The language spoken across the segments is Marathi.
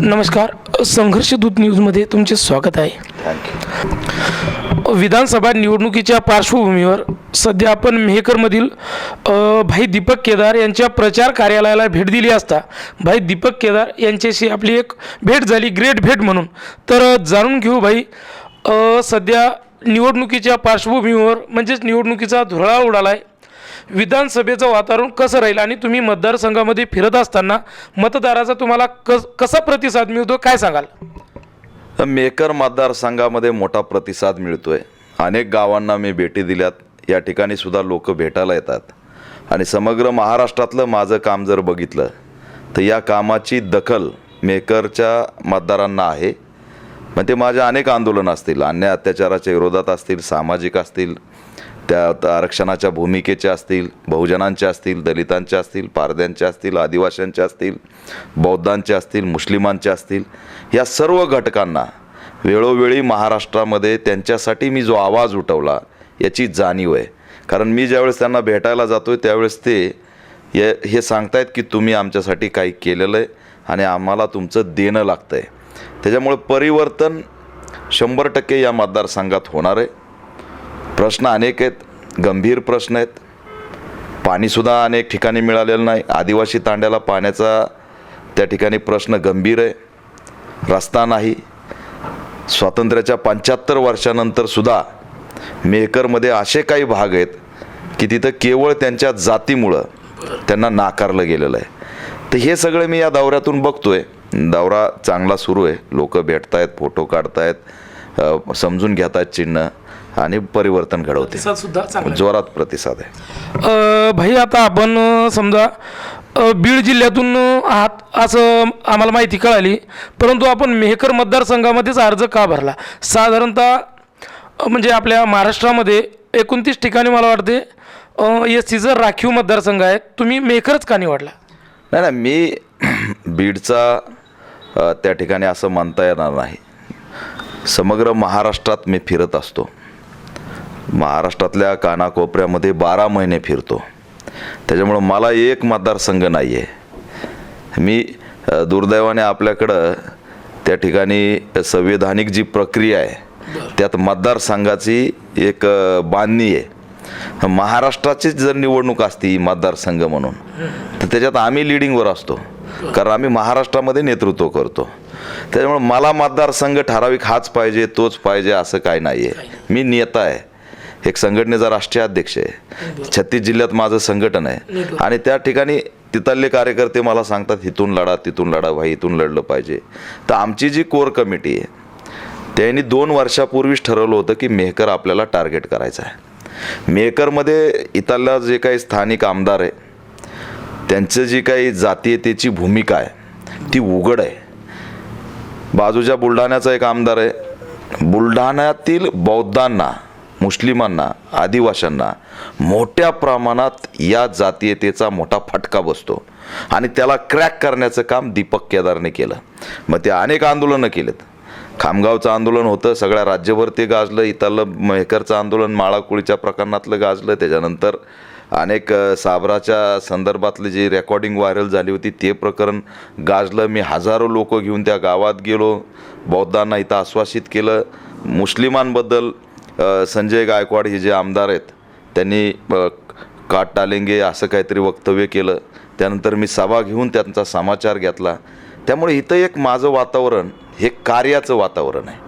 नमस्कार. संघर्ष दूत न्यूजमध्ये तुमचे स्वागत आहे. विधानसभा निवडणुकीच्या पार्श्वभूमीवर सध्या आपण मेहकरमधील भाई दीपक केदार यांच्या प्रचार कार्यालयाला भेट दिली असता भाई दीपक केदार यांच्याशी आपली एक भेट झाली ग्रेट भेट म्हणून. तर जाणून घेऊ भाई सध्या निवडणुकीच्या पार्श्वभूमीवर म्हणजेच निवडणुकीचा धुरळा उडाला आहे विधानसभेचं वातावरण कसं राहील आणि तुम्ही मतदारसंघामध्ये फिरत असताना मतदाराचा तुम्हाला कस कसा प्रतिसाद मिळतो? काय सांगाल? मेकर मतदारसंघामध्ये मोठा प्रतिसाद मिळतोय. अनेक गावांना मी भेटी दिल्यात. या ठिकाणी सुद्धा लोक भेटायला येतात. आणि समग्र महाराष्ट्रातलं माझं काम जर बघितलं तर या कामाची दखल मेकरच्या मतदारांना आहे. मग ते माझे अनेक आंदोलन असतील अन्याय अत्याचाराच्या विरोधात असतील सामाजिक असतील त्यात आरक्षणाच्या भूमिकेचे असतील बहुजनांचे असतील दलितांचे असतील पारद्यांचे असतील आदिवासींचे असतील बौद्धांचे असतील मुस्लिमांचे असतील या सर्व घटकांना वेळोवेळी महाराष्ट्रामध्ये त्यांच्यासाठी मी जो आवाज उठवला याची जाणीव आहे. कारण मी ज्यावेळेस त्यांना भेटायला जातो आहे त्यावेळेस ते हे हे सांगतायत की तुम्ही आमच्यासाठी काही केलेलं आहे आणि आम्हाला तुमचं देणं लागतं आहे त्याच्यामुळे परिवर्तन शंभर टक्के या मतदारसंघात होणार आहे. प्रश्न अनेक आहेत गंभीर प्रश्न आहेत. पाणीसुद्धा अनेक ठिकाणी मिळालेलं नाही. आदिवासी तांड्याला पाण्याचा त्या ठिकाणी प्रश्न गंभीर आहे. रस्ता नाही. स्वातंत्र्याच्या पंच्याहत्तर वर्षानंतर सुद्धा मेहकरमध्ये असे काही भाग आहेत की तिथं केवळ त्यांच्या जातीमुळं त्यांना नाकारलं गेलेलं आहे. तर हे सगळं मी या दौऱ्यातून बघतो आहे दौरा चांगला सुरू आहे. लोक भेटतायत फोटो काढतायत. समजून घेतात चिन्ह. आणि परिवर्तन घडवते. प्रतिसाद सुद्धा चांगला जोरात प्रतिसाद आहे. अ, भाई आता आपण समजा बीड जिल्ह्यातून आहात असं आम्हाला माहिती कळाली. परंतु आपण मेहकर मतदारसंघामध्येच अर्ज का भरला? साधारणतः म्हणजे आपल्या महाराष्ट्रामध्ये एकोणतीस ठिकाणी मला वाटते एस सीचं राखीव मतदारसंघ आहे तुम्ही मेहकरच का निवडला? नाही नाही मी बीडचा त्या ठिकाणी असं म्हणता येणार नाही. समग्र महाराष्ट्रात मी फिरत असतो. महाराष्ट्रातल्या कानाकोपऱ्यामध्ये बारा महिने फिरतो. त्याच्यामुळं मला एक मतदारसंघ नाही आहे मी दुर्दैवाने आपल्याकडं त्या ठिकाणी संविधानिक जी प्रक्रिया आहे त्यात मतदारसंघाची एक बांधणी आहे. महाराष्ट्राचीच जर निवडणूक असती मतदारसंघ म्हणून तर त्याच्यात आम्ही लिडिंगवर असतो. कारण आम्ही महाराष्ट्रामध्ये नेतृत्व करतो. त्याच्यामुळे मला मतदारसंघ ठराविक हाच पाहिजे तोच पाहिजे असं काय नाही. आहे मी नेता आहे. एक संघटनेचा राष्ट्रीय अध्यक्ष आहे. छत्तीस जिल्ह्यात माझं संघटन आहे. आणि त्या ठिकाणी तिथले कार्यकर्ते मला सांगतात इथून लढा तिथून लढा भाई इथून लढलं पाहिजे. तर आमची जी कोर कमिटी आहे त्यांनी दोन वर्षापूर्वीच ठरवलं होतं की मेहकर आपल्याला टार्गेट करायचं आहे. मेहकरमध्ये इथला जे काही स्थानिक आमदार आहे त्यांचं जी काही जातीयतेची भूमिका आहे ती उघड आहे. बाजूच्या बुलढाण्याचा एक आमदार आहे. बुलढाण्यातील बौद्धांना मुस्लिमांना आदिवाशांना मोठ्या प्रमाणात या जातीयतेचा मोठा फटका बसतो. आणि त्याला क्रॅक करण्याचं काम दीपक केदारने केलं. मग ते अनेक आंदोलनं केलेत. खामगावचं आंदोलन होतं सगळ्या राज्यभर ते गाजलं इथलं मेहकरचं आंदोलन माळाकुळीच्या प्रकरणातलं गाजलं त्याच्यानंतर अनेक साबराच्या संदर्भातली जी रेकॉर्डिंग व्हायरल झाली होती ते प्रकरण गाजलं. मी हजारो लोक घेऊन त्या गावात गेलो. बौद्धांना इथं आश्वासित केलं. मुस्लिमांबद्दल संजय गायकवाड हे जे आमदार आहेत त्यांनी काट टालेंगे असं काहीतरी वक्तव्य केलं. त्यानंतर मी सभा घेऊन त्यांचा समाचार घेतला. त्यामुळे इथं एक माझं वातावरण हे कार्याचं वातावरण आहे.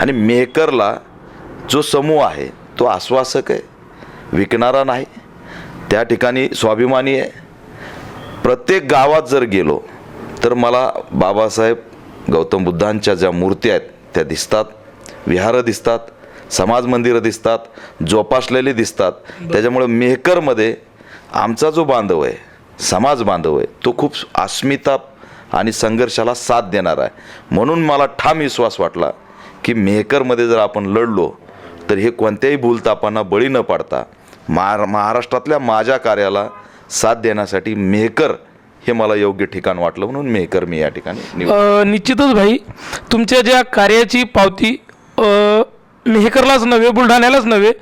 आणि मेकरला जो समूह आहे तो आश्वासक आहे. विकणारा नाही. त्या ठिकाणी स्वाभिमानी आहे. प्रत्येक गावात जर गेलो तर मला बाबासाहेब गौतम बुद्धांच्या ज्या मूर्त्या आहेत त्या दिसतात. विहारं दिसतात. समाज मंदिरं दिसतात जोपासलेली दिसतात. त्याच्यामुळे मेहकरमध्ये आमचा जो बांधव आहे समाज बांधव आहे तो खूप अस्मिता आणि संघर्षाला साथ देणार आहे. म्हणून मला ठाम विश्वास वाटला की मेहकरमध्ये जर आपण लढलो तर हे कोणत्याही भूलतापांना बळी न पाडता महार महाराष्ट्रातल्या माझ्या कार्याला साथ देण्यासाठी मेहकर हे मला योग्य ठिकाण वाटलं. म्हणून मेहकर मी या ठिकाणी निश्चितच भाई तुमच्या ज्या कार्याची पावती मेहकरलाच नव्हे बुलढाण्यालाच नव्हे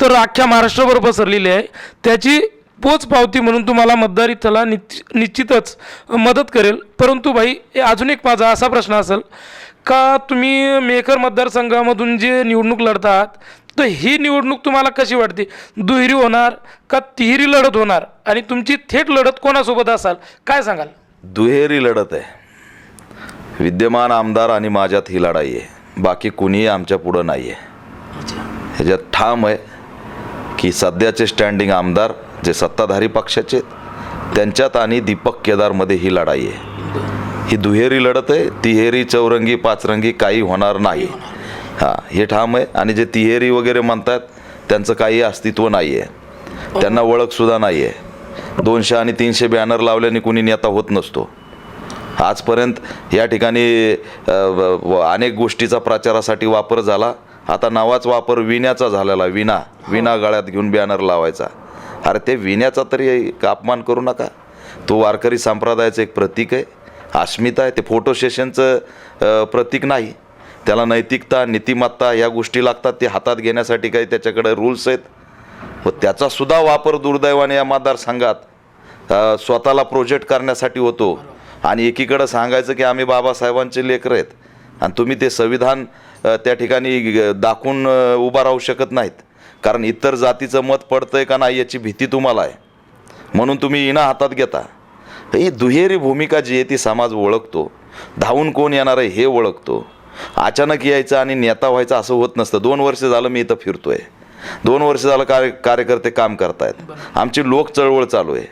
तर अख्ख्या महाराष्ट्रभर पसरलेली आहे. त्याची पोच पावती म्हणून तुम्हाला मतदार इथला निश्चि निश्चितच मदत करेल. परंतु भाई हे अजून एक माझा असा प्रश्न असेल का तुम्ही मेकर मतदारसंघामधून जे निवडणूक लढतात तर ही निवडणूक तुम्हाला कशी वाटते? दुहेरी होणार का तिहेरी लढत होणार? आणि तुमची थेट लढत कोणासोबत असाल? काय सांगाल? दुहेरी लढत आहे. विद्यमान आमदार आणि माझ्यात ही लढाई आहे. बाकी कुणीही आमच्या पुढं नाही आहे ह्याच्यात ठाम आहे की सध्याचे स्टँडिंग आमदार जे सत्ताधारी पक्षाचे त्यांच्यात आणि दीपक केदारमध्ये ही लढाई आहे. ही दुहेरी लढत आहे तिहेरी चौरंगी पाचरंगी काही होणार नाही. हां हे ठाम आहे आणि जे तिहेरी वगैरे म्हणतात त्यांचं काही अस्तित्व नाही आहे त्यांना ओळखसुद्धा नाही आहे दोनशे आणि तीनशे बॅनर लावल्याने कुणी नेता होत नसतो. आजपर्यंत या ठिकाणी अनेक गोष्टीचा प्रचारासाठी वापर झाला. आता नावाच वापर विण्याचा झालेला विना विना गळ्यात घेऊन बॅनर लावायचा. अरे ते विण्याचा तरी अपमान करू नका. तो वारकरी संप्रदायाचं एक प्रतीक आहे. अस्मिता आहे. ते फोटो सेशनचं प्रतीक नाही. त्याला नैतिकता नीतिमत्ता या गोष्टी लागतात. ते हातात घेण्यासाठी काही त्याच्याकडे रूल्स आहेत. व त्याचा सुद्धा वापर दुर्दैवाने या मतदारसंघात स्वतःला प्रोजेक्ट करण्यासाठी होतो. आणि एकीकडं सांगायचं की आम्ही बाबासाहेबांचे लेकरं आहेत. आणि तुम्ही ते संविधान त्या ठिकाणी दाखवून उभा राहू शकत नाहीत. कारण इतर जातीचं मत पडतंय का नाही याची भीती तुम्हाला आहे. म्हणून तुम्ही इना हातात घेता. ही दुहेरी भूमिका जी आहे ती समाज ओळखतो. धावून कोण येणार आहे हे ओळखतो. अचानक यायचं आणि नेता व्हायचं असं होत नसतं. दोन वर्ष झालं मी इथं फिरतोय. दोन वर्ष झालं कार्य कार्यकर्ते काम करतायत. आमची लोक चळवळ चालू आहे.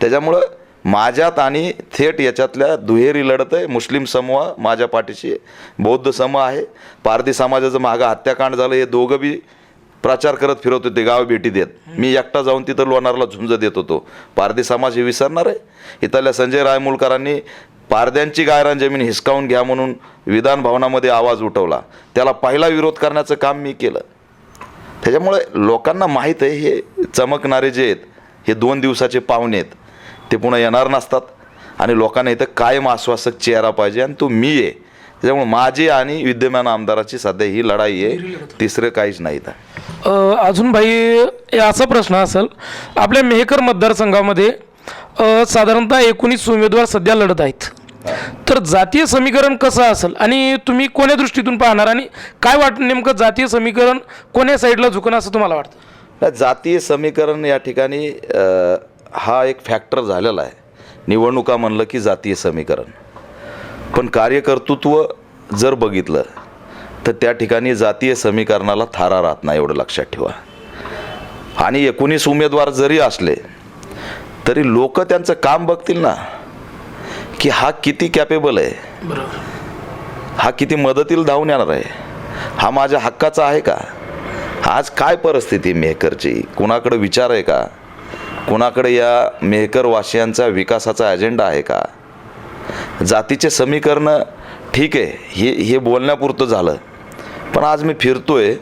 त्याच्यामुळं माझ्यात आणि थेट याच्यातल्या दुहेरी लढत आहे. मुस्लिम समूह माझ्या पाठीशी बौद्ध समूह आहे. पारधी समाजाचं मागं हत्याकांड झालं हे दोघं बी प्रचार करत फिरत होते गाव भेटी देत. मी एकटा जाऊन तिथं लोणारला झुंज देत होतो. पारधी समाज हे विसरणार आहे. इथल्या संजय रायमुलकरांनी पारद्यांची गायरान जमीन हिसकावून घ्या म्हणून विधान भवनामध्ये आवाज उठवला. त्याला पहिला विरोध करण्याचं काम मी केलं. त्याच्यामुळे लोकांना माहीत आहे हे चमकणारे जे आहेत हे दोन दिवसाचे पाहुणे आहेत. ते पुन्हा येणार नसतात. आणि लोकांना इथं कायम आश्वासक चेहरा पाहिजे आणि तो मी आहे. त्याच्यामुळे माझी आणि विद्यमान आमदाराची सध्या ही लढाई आहे. तिसरं काहीच नाही अ, अजून भाई असा प्रश्न असेल. आपल्या मेहकर मतदारसंघामध्ये साधारणतः एकोणीस उमेदवार सध्या लढत आहेत. तर जातीय समीकरण कसं असेल? आणि तुम्ही कोण्या दृष्टीतून पाहणार? आणि काय वाट नेमकं जातीय समीकरण कोण्या साईडला झुकणं असं तुम्हाला वाटतं? जातीय समीकरण या ठिकाणी हा एक फॅक्टर झालेला आहे. निवडणुका म्हणलं की जातीय समीकरण. पण कार्यकर्तृत्व जर बघितलं तर त्या ठिकाणी जातीय समीकरणाला थारा राहत नाही एवढं लक्षात ठेवा. आणि एकोणीस उमेदवार जरी असले तरी लोक त्यांचं काम बघतील ना की हा किती कॅपेबल आहे. हा किती मदतीला धावून येणार आहे. हा माझ्या हक्काचा आहे का? आज काय परिस्थिती आहे मेहकरची कुणाकडे विचार आहे का? कुणाकडे या मेहकरवासियांचा विकासाचा अजेंडा आहे का? जातीचे समीकरण ठीक आहे हे हे बोलण्यापुरतं झालं. पण आज मी फिरतोय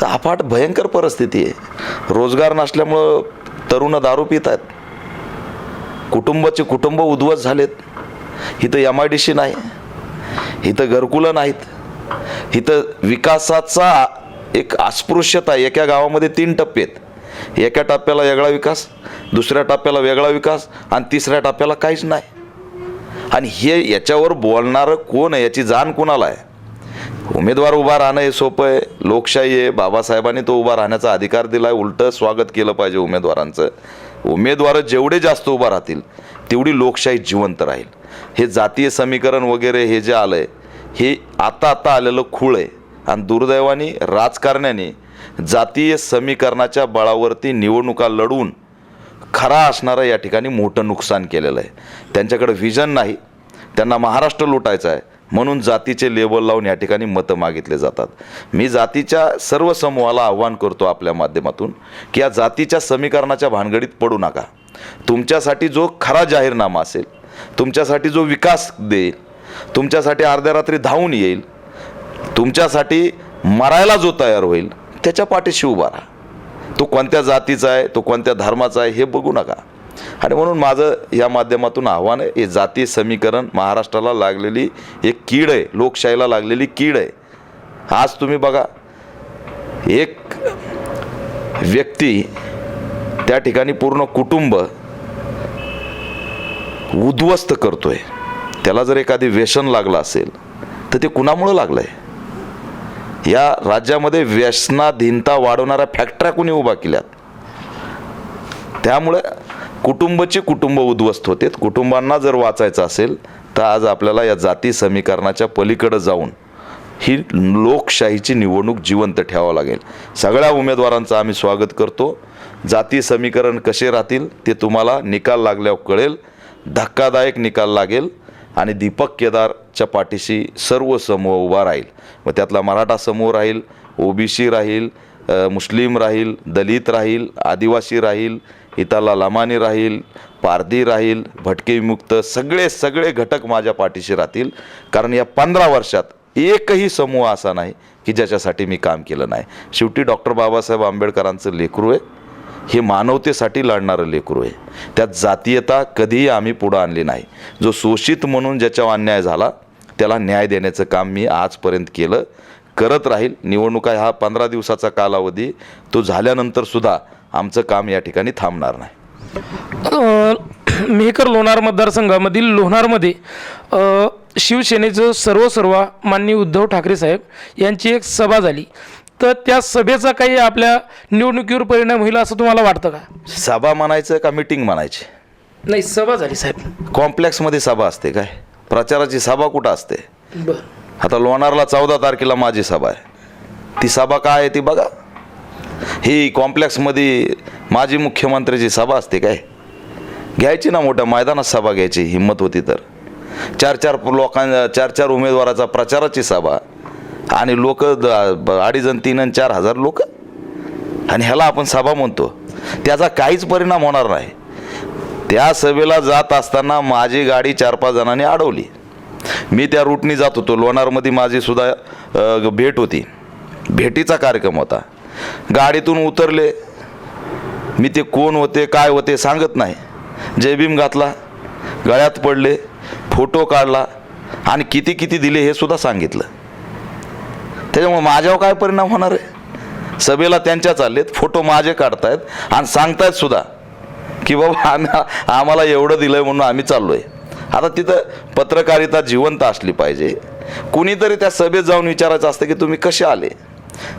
तर अफाट भयंकर परिस्थिती आहे. रोजगार नसल्यामुळं तरुण दारू पित आहेत. कुटुंबाचे कुटुंब उद्ध्वस्त झालेत. इथं एम आय डी सी नाही. इथं घरकुलं नाहीत. इथं विकासाचा एक अस्पृश्यता एका गावामध्ये तीन टप्पे आहेत. एका टप्प्याला वेगळा विकास दुसऱ्या टप्प्याला वेगळा विकास आणि तिसऱ्या टप्प्याला काहीच नाही. आणि हे याच्यावर बोलणारं कोण आहे याची जाण कोणाला आहे? उमेदवार उभा राहणं हे सोपं आहे. लोकशाही आहे. बाबासाहेबांनी तो उभा राहण्याचा अधिकार दिला आहे उलटं स्वागत केलं पाहिजे उमेदवारांचं. उमेदवार जेवढे जास्त उभा राहतील तेवढी लोकशाही जिवंत राहील. हे जातीय समीकरण वगैरे हे जे आलं आहे हे आता आता आलेलं खूळ आहे. आणि दुर्दैवाने राजकारण्याने जातीय समीकरणाच्या बळावरती निवडणुका लढवून खरा असणारं या ठिकाणी मोठं नुकसान केलेलं आहे. त्यांच्याकडे व्हिजन नाही. त्यांना महाराष्ट्र लुटायचा आहे. म्हणून जातीचे लेबल लावून या ठिकाणी मतं मागितले जातात. मी जातीच्या सर्व समूहाला आव्हान करतो आपल्या माध्यमातून की या जातीच्या समीकरणाच्या भानगडीत पडू नका. तुमच्यासाठी जो खरा जाहीरनामा असेल तुमच्यासाठी जो विकास देईल तुमच्यासाठी अर्ध्या रात्री धावून येईल तुमच्यासाठी मरायला जो तयार होईल त्याच्या पाठीशी उभा राहा. तो कोणत्या जातीचा आहे तो कोणत्या धर्माचा आहे हे बघू नका. आणि म्हणून माझं या माध्यमातून आव्हान आहे हे जातीय समीकरण महाराष्ट्राला लागलेली एक कीड आहे लोकशाहीला लागलेली कीड आहे. आज तुम्ही बघा एक व्यक्ती त्या ठिकाणी पूर्ण कुटुंब उद्ध्वस्त करतोय. त्याला जर एखादी व्यसन लागलं असेल तर ते कुणामुळं लागलं आहे या राज्यामध्ये व्यसनाधीनता वाढवणाऱ्या फॅक्टऱ्या कुणी उभा केल्यात? त्यामुळे कुटुंबचे कुटुंब उद्ध्वस्त होते. कुटुंबांना जर वाचायचं असेल तर आज आपल्याला या जाती समीकरणाच्या पलीकडे जाऊन ही लोकशाहीची निवडणूक जिवंत ठेवावं लागेल. सगळ्या उमेदवारांचं आम्ही स्वागत करतो. जाती समीकरण कसे राहतील ते तुम्हाला निकाल लागल्यावर कळेल. धक्कादायक निकाल लागेल. आणि दीपक केदारच्या पाठीशी सर्व समूह उभा राहील. मग त्यातला मराठा समूह राहील ओबीसी राहील मुस्लिम राहील दलित राहील आदिवासी राहील इताला लमानी राहील पारधी राहील भटके विमुक्त सगळे सगळे घटक माझ्या पाठीशी राहतील. कारण या पंधरा वर्षात एकही समूह असा नाही की ज्याच्यासाठी मी काम केलं नाही. शेवटी डॉक्टर बाबासाहेब आंबेडकरांचं लेकरू आहे. हे मानवतेसाठी लढणारं लेकरू आहे. त्यात जातीयता कधीही आम्ही पुढं आणली नाही. जो शोषित म्हणून ज्याच्यावर अन्याय झाला त्याला न्याय देण्याचं काम मी आजपर्यंत केलं. करत राहील. निवडणुका हा पंधरा दिवसाचा कालावधी. तो झाल्यानंतरसुद्धा आमचं काम या ठिकाणी थांबणार नाही. मेहकर लोणार मतदारसंघामधील लोणारमध्ये शिवसेनेचं सर्व सर्व माननीय उद्धव ठाकरे साहेब यांची एक सभा झाली. तर त्या सभेचा काही आपल्या निवडणुकीवर परिणाम होईल असं तुम्हाला वाटतं का? सभा म्हणायचं का मिटिंग म्हणायची? नाही सभा झाली साहेब. कॉम्प्लेक्समध्ये सभा असते काय? प्रचाराची सभा कुठं असते? बरं. आता लोणारला चौदा तारखेला माझी सभा आहे. ती सभा काय आहे ती बघा. ही कॉम्प्लेक्समध्ये माजी मुख्यमंत्र्याची सभा असते काय? घ्यायची ना मोठ्या मैदानात सभा घ्यायची हिंमत होती तर. चार चार लोकां चार चार उमेदवाराचा प्रचाराची सभा. आणि लोक अडीच आणि तीन आणि चार हजार लोक. आणि ह्याला आपण सभा म्हणतो. त्याचा काहीच परिणाम होणार नाही. त्या सभेला जात असताना माझी गाडी चार पाच जणांनी अडवली. मी त्या रूटनी जात होतो. लोणारमध्ये माझी सुद्धा भेट होती. भेटीचा कार्यक्रम होता. गाडीतून उतरले. मी ते कोण होते काय होते सांगत नाही. जयभीम घातला. गळ्यात पडले. फोटो काढला. आणि किती किती दिले हे सुद्धा सांगितलं. त्याच्यामुळे माझ्यावर काय परिणाम होणार आहे? सभेला त्यांच्या चाललेत फोटो माझे काढतायत आणि सांगतायत सुद्धा की बाबा आम्ही आम्हाला एवढं दिलं आहे म्हणून आम्ही चाललो आहे आता तिथं पत्रकारिता जिवंत असली पाहिजे. कुणीतरी त्या सभेत जाऊन विचारायचं असतं की तुम्ही कसे आले?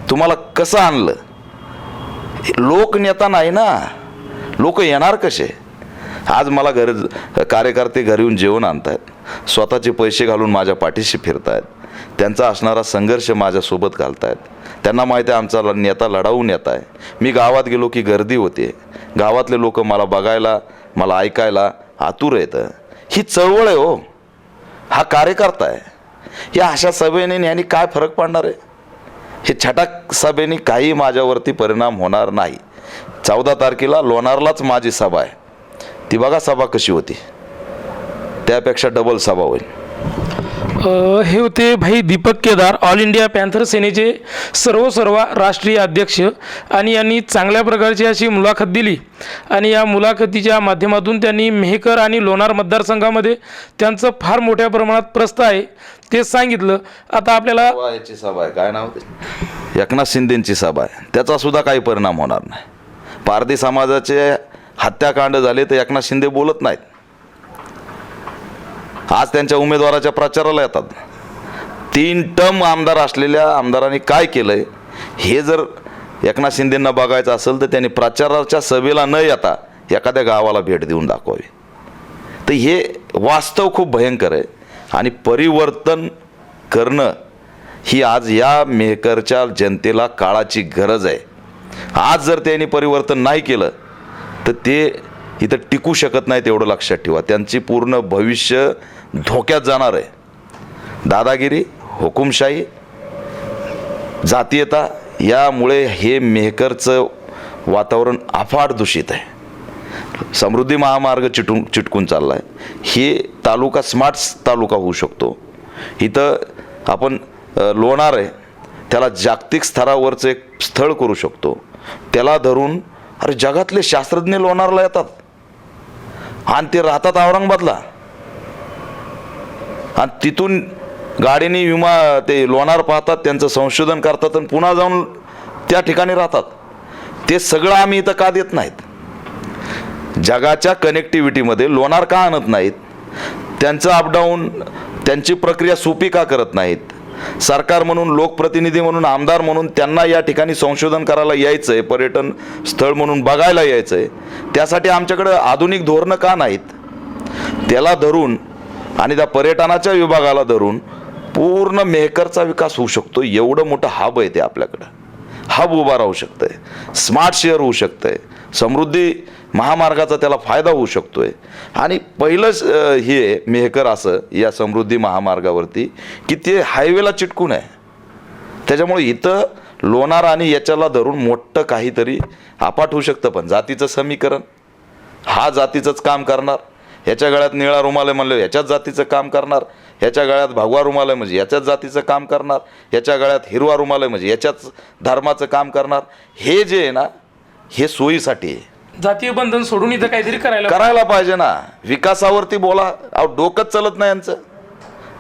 तुम्हाला कसं आणलं? लोक नेता नाही ना. लोक येणार कसे? आज मला घर कार्यकर्ते घरी येऊन जेवण आणतायत. स्वतःचे पैसे घालून माझ्या पाठीशी फिरतायत. त्यांचा असणारा संघर्ष माझ्यासोबत घालतायत. त्यांना माहिती आहे आमचा ल- नेता लढावून येत आहे. मी गावात गेलो की गर्दी होते. गावातले लोक मला बघायला मला ऐकायला आतुर येतं. ही चळवळ आहे हो. हा कार्यकर्ता आहे. या अशा सभेने यांनी काय फरक पडणार आहे? हे छटाक सभेने काही माझ्यावरती परिणाम होणार नाही. चौदा तारखेला लोणारलाच माझी सभा आहे. ती बघा सभा कशी होती. त्यापेक्षा डबल सभा होईल. हे होते Bhai Deepak Kedar all India panther सेनेचे सर्व सर्व राष्ट्रीय अध्यक्ष. आणि यांनी चांगल्या प्रकारची अशी मुलाखत दिली. आणि या मुलाखतीच्या माध्यमातून त्यांनी मेहकर आणि लोणार मतदारसंघामध्ये त्यांचं फार मोठ्या प्रमाणात प्रस्थ आहे ते सांगितलं. आता आपल्याला याची सभा आहे. काय नाव? ते एकनाथ शिंदेची सभा आहे. त्याचा सुद्धा काही परिणाम होणार नाही. पारधी समाजाचे हत्याकांड झाले तर एकनाथ शिंदे बोलत नाहीत. आज त्यांच्या उमेदवाराच्या प्रचाराला येतात. तीन टर्म आमदार असलेल्या आमदारांनी काय केलंय हे जर एकनाथ शिंदेंना बघायचं असेल तर त्यांनी प्रचाराच्या सभेला न येता एखाद्या गावाला भेट देऊन दाखवावी. तर हे वास्तव खूप भयंकर आहे आणि परिवर्तन करणं ही आज या मेहकरच्या जनतेला काळाची गरज आहे. आज जर त्यांनी परिवर्तन नाही केलं तर ते इथं टिकू शकत नाही तेवढं लक्षात ठेवा. त्यांची पूर्ण भविष्य धोक्यात जाणार आहे. दादागिरी हुकुमशाही जातीयता यामुळे हे मेहकरचं वातावरण अफाट दूषित आहे. समृद्धी महामार्ग चिटून चिटकून चालला आहे हे तालुका स्मार्ट तालुका होऊ शकतो. इथं आपण लोणार आहे. त्याला जागतिक स्तरावरचं एक स्थळ करू शकतो. त्याला धरून अरे जगातले शास्त्रज्ञ लोणारला येतात. आणि ते राहतात औरंगाबादला. आणि तिथून गाडीने विमा ते लोणार पाहतात त्यांचं संशोधन करतात आणि पुन्हा जाऊन त्या ठिकाणी राहतात. ते सगळं आम्ही इथं का देत नाहीत? जगाच्या कनेक्टिव्हिटीमध्ये लोणार का आणत नाहीत? त्यांचं अपडाऊन त्यांची प्रक्रिया सोपी का करत नाहीत? सरकार म्हणून लोकप्रतिनिधी म्हणून आमदार म्हणून त्यांना या ठिकाणी संशोधन करायला यायचं आहे पर्यटन स्थळ म्हणून बघायला यायचं आहे त्यासाठी आमच्याकडं आधुनिक धोरणं का नाहीत? त्याला धरून आणि त्या पर्यटनाच्या विभागाला धरून पूर्ण मेहकरचा विकास होऊ शकतो. एवढं मोठं हब आहे ते आपल्याकडं. हब उभा राहू शकतंय. स्मार्ट शेअर होऊ शकतंय. समृद्धी महामार्गाचा त्याला फायदा होऊ शकतो आहे आणि पहिलंच हे मेहकर असं या समृद्धी महामार्गावरती की ते हायवेला चिटकून आहे. त्याच्यामुळे इथं लोणार आणि याच्याला धरून मोठं काहीतरी आपाट होऊ शकतं पण जातीचं समीकरण. हा जातीचंच काम करणार. ह्याच्या गळ्यात निळा रुमाल आहे म्हणलं ह्याच्याच जातीचं काम करणार. ह्याच्या गळ्यात भगवा रुमाल आहे म्हणजे याच्याच जातीचं काम करणार. ह्याच्या गळ्यात हिरवा रुमाल आहे म्हणजे याच्याच धर्माचं काम करणार. हे जे आहे ना हे सोयीसाठी आहे. जातीय बंधन सोडून इथं काहीतरी करायला करायला पाहिजे ना. विकासावरती बोला. अहो डोकंच चालत नाही यांचं.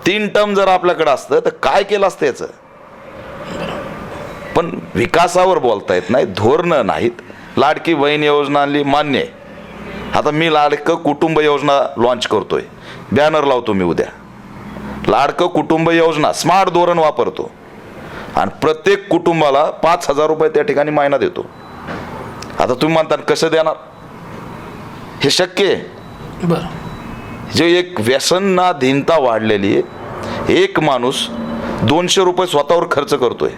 तीन टर्म जर आपल्याकडे असतं तर काय केलं असतं याचं? पण विकासावर बोलता येत नाही धोरणं नाहीत. लाडकी बहीण योजना आणली मान्य आहे. आता मी लाडकं कुटुंब योजना लॉन्च करतोय. बॅनर लावतो मी उद्या. लाडकं कुटुंब योजना स्मार्ट धोरण वापरतो. आणि प्रत्येक कुटुंबाला पाच हजार रुपये त्या ठिकाणी महिना देतो. आता तुम्ही म्हणता कसं देणार? हे शक्य आहे. बरं. जे एक व्यसनाधीनता वाढलेली आहे एक माणूस दोनशे रुपये स्वतःवर खर्च करतोय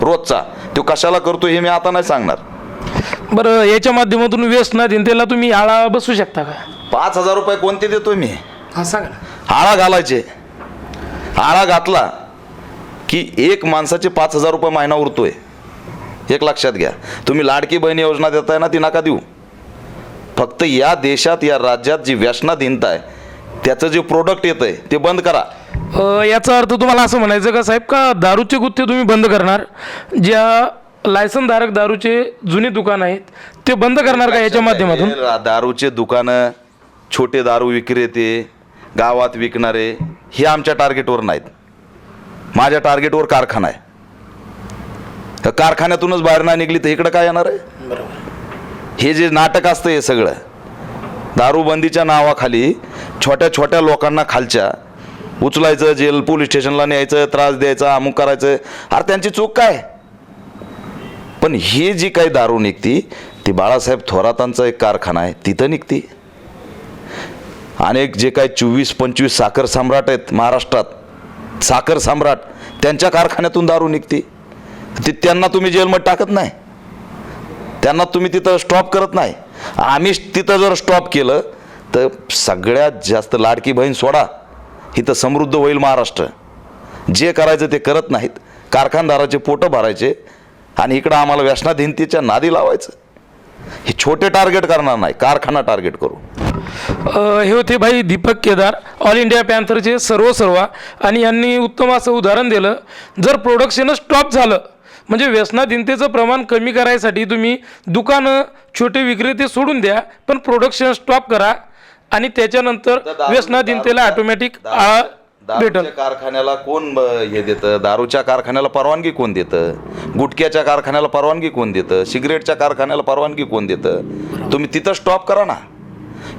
रोजचा. तो कशाला करतोय हे मी आता नाही सांगणार. बरं याच्या माध्यमातून व्यसनाधीनतेला तुम्ही आळा बसू शकता का? पाच हजार रुपये कोणते देतोय मी? हा सांगा आळा घालायचे. आळा घातला की एक माणसाचे पाच हजार रुपये महिना उरतोय. एक लक्षात घ्या. तुम्ही लाडकी बहीण योजना देताय ना ती नका देऊ. फक्त या देशात या राज्यात जी व्यसनाधीनता आहे त्याचं जे प्रोडक्ट येतंय ते बंद करा. अ, याचा अर्थ तुम्हाला असं म्हणायचं का साहेब? का दारूचे गुत्ते तुम्ही बंद करणार? ज्या लायसनधारक दारूचे जुने दुकान आहेत ते बंद करणार का याच्या माध्यमातून? हे दारूचे दुकानं छोटे दारू विक्रेते गावात विकणारे हे आमच्या टार्गेटवर नाहीत. माझ्या टार्गेटवर कारखाना आहे. त्या कारखान्यातूनच बाहेर नाही निघली तर इकडं काय येणार आहे? हे जे नाटक असतं हे सगळं दारूबंदीच्या नावाखाली छोट्या छोट्या लोकांना खालच्या उचलायचं जेल पोलीस स्टेशनला न्यायचं त्रास द्यायचा अमुक करायचं. अरे त्यांची चूक काय? पण ही जी काही दारू निघती ती बाळासाहेब थोरातांचा एक कारखाना आहे तिथं निघती. अनेक जे काही चोवीस पंचवीस साखर सम्राट आहेत महाराष्ट्रात साखर सम्राट त्यांच्या कारखान्यातून दारू निघती. ते त्यांना तुम्ही जेलमध्ये टाकत नाही. त्यांना तुम्ही तिथं स्टॉप करत नाही. आम्ही तिथं जर स्टॉप केलं तर सगळ्यात जास्त लाडकी बहीण सोडा. इथं समृद्ध होईल महाराष्ट्र. जे करायचं ते करत नाहीत. कारखानदाराचे पोटं भरायचे आणि इकडं आम्हाला व्यसनाधिंतीच्या नादी लावायचं. हे छोटे टार्गेट करणार नाही. कारखाना टार्गेट करू. हे होते भाई दीपक केदार ऑल इंडिया पॅन्थरचे सर्व सर्व आणि यांनी उत्तम असं उदाहरण दिलं. जर प्रोडक्शनच स्टॉप झालं म्हणजे व्यसनाधीनतेचं प्रमाण कमी करायसाठी तुम्ही दुकानं छोटे विक्रेते सोडून द्या पण प्रोडक्शन स्टॉप करा आणि त्याच्यानंतर व्यसनाधीनतेला ऑटोमॅटिक आळा भेटल. दारूच्या कारखान्याला कोण हे देतं? दारूच्या कारखान्याला परवानगी कोण देतं? गुटख्याच्या कारखान्याला परवानगी कोण देतं? सिगरेटच्या कारखान्याला परवानगी कोण देतं? तुम्ही तिथं स्टॉप करा ना.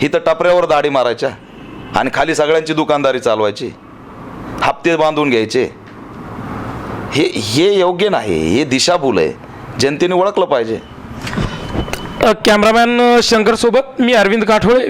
इथं टपऱ्यावर दाढी मारायच्या आणि खाली सगळ्यांची दुकानदारी चालवायची. हप्ते बांधून घ्यायचे. हे हे योग्य नाही हे दिशाभूल आहे. जनतेने ओळखलं पाहिजे. कॅमेरामॅन शंकर सोबत मी अरविंद काठोळे